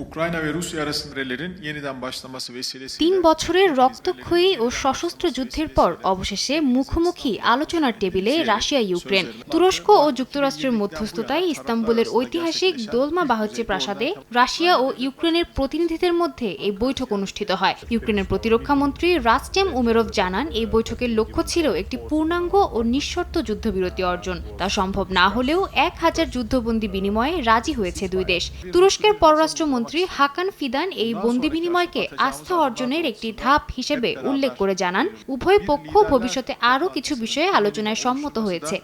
Ukrayna ve Rusya arasında yeniden başlaması vesilesiyle তিন বছরের রক্তক্ষয়ী ও সশস্ত্র যুদ্ধের পর অবশেষে মুখোমুখি আলোচনার টেবিলে রাশিয়া ইউক্রেন তুরস্ক ও যুক্তরাষ্ট্রের মধ্যস্থতায় ইস্তাম্বুলের ঐতিহাসিক দোলমা বাহচ্ছে প্রাসাদে রাশিয়া ও ইউক্রেনের প্রতিনিধিদের মধ্যে এই বৈঠক অনুষ্ঠিত হয় ইউক্রেনের প্রতিরক্ষা মন্ত্রী রাস্টেম উমেরভ জানান এই বৈঠকের লক্ষ্য ছিল একটি পূর্ণাঙ্গ ও নিঃশর্ত যুদ্ধবিরতি অর্জন তা সম্ভব না হলেও এক হাজার যুদ্ধবন্দী বিনিময়ে রাজি হয়েছে দুই দেশ। তুরস্কের পররাষ্ট্রমন্ত্রী হাকান ফিদান এই বন্দি বিনিময়কে আস্থা অর্জনের একটি ধাপ হিসেবে উল্লেখ করে জানান উভয় পক্ষ ভবিষ্যতে আরও কিছু বিষয়ে আলোচনায় সম্মত হয়েছে।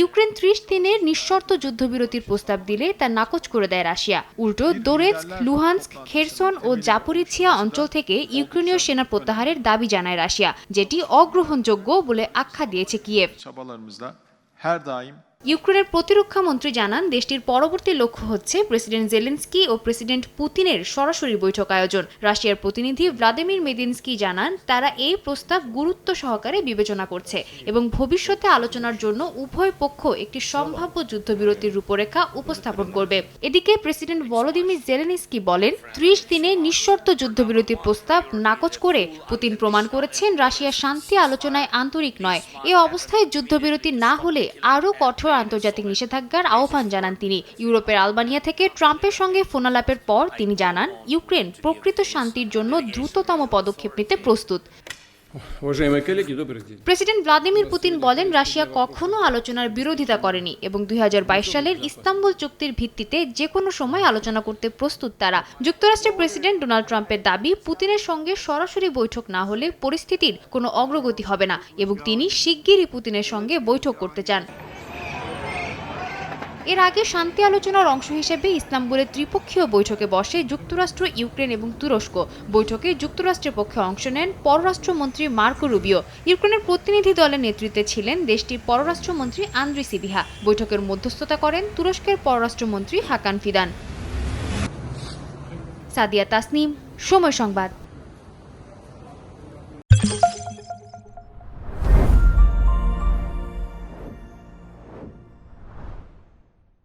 ইউক্রেন ত্রিশ দিনের নিঃশর্ত যুদ্ধবিরতির প্রস্তাব দিলে তা নাকচ করে দেয় রাশিয়া। উল্টো দোরেৎস্ক লুহান্স্ক খেরসন ও জাপোরিছিয়া অঞ্চল থেকে ইউক্রেনীয় সেনা প্রত্যাহারের দাবি জানায় রাশিয়া যেটি অগ্রহণযোগ্য বলে আখ্যা দিয়েছে কিয়েভ। ইউক্রেনের প্রতিরক্ষা মন্ত্রী জানান, দেশটির পরবর্তী লক্ষ্য হচ্ছে প্রেসিডেন্ট জেলেন্সকি ও প্রেসিডেন্ট পুতিনের সরাসরি বৈঠক আয়োজন। রাশিয়ার প্রতিনিধি ভ্লাদিমির মেদিনস্কি জানান, তারা এই প্রস্তাব গুরুত্ব সহকারে বিবেচনা করছে এবং ভবিষ্যতে আলোচনার জন্য উভয় পক্ষ একটি সম্ভাব্য যুদ্ধবিরতির রূপরেখা উপস্থাপন করবে। এদিকে প্রেসিডেন্ট ভলোদিমির জেলেনস্কি বলেন, ত্রিশ দিনে নিঃশর্ত যুদ্ধবিরতির প্রস্তাব নাকচ করে পুতিন প্রমাণ করেছেন রাশিয়া শান্তি আলোচনায় আন্তরিক নয়। এ অবস্থায় যুদ্ধবিরতি না হলে আরও কঠোর কঠোর আন্তর্জাতিক নিষেধাজ্ঞার আহ্বান জানান তিনি। ইউরোপের আলবানিয়া থেকে ট্রাম্পের সঙ্গে ফোনালাপের পর তিনি জানান ইউক্রেন প্রকৃত শান্তির জন্য দ্রুততম পদক্ষেপ নিতে প্রস্তুত। প্রেসিডেন্ট ভ্লাদিমির পুতিন বলেন রাশিয়া কখনো আলোচনার বিরোধিতা করেনি এবং দুই হাজার বাইশ সালের ইস্তাম্বুল চুক্তির ভিত্তিতে যে কোনো সময় আলোচনা করতে প্রস্তুত তারা। যুক্তরাষ্ট্রের প্রেসিডেন্ট ডোনাল্ড ট্রাম্পের দাবি পুতিনের সঙ্গে সরাসরি বৈঠক না হলে পরিস্থিতির কোনো অগ্রগতি হবে না। এবং তিনি শিগগিরই পুতিনের সঙ্গে বৈঠক করতে চান। এর আগে শান্তি আলোচনার অংশ হিসেবে ইস্তাম্বুলের ত্রিপক্ষীয় বৈঠকে বসে যুক্তরাষ্ট্র, ইউক্রেন এবং তুরস্ক। বৈঠকে যুক্তরাষ্ট্রের পক্ষে অংশ নেন পররাষ্ট্রমন্ত্রী মার্কো রুবিও। ইউক্রেনের প্রতিনিধি দলের নেতৃত্বে ছিলেন দেশটির পররাষ্ট্রমন্ত্রী আন্দ্রি সিবিহা। বৈঠকের মধ্যস্থতা করেন তুরস্কের পররাষ্ট্রমন্ত্রী হাকান ফিদান। সাদিয়া তাসনিম, সময় সংবাদ।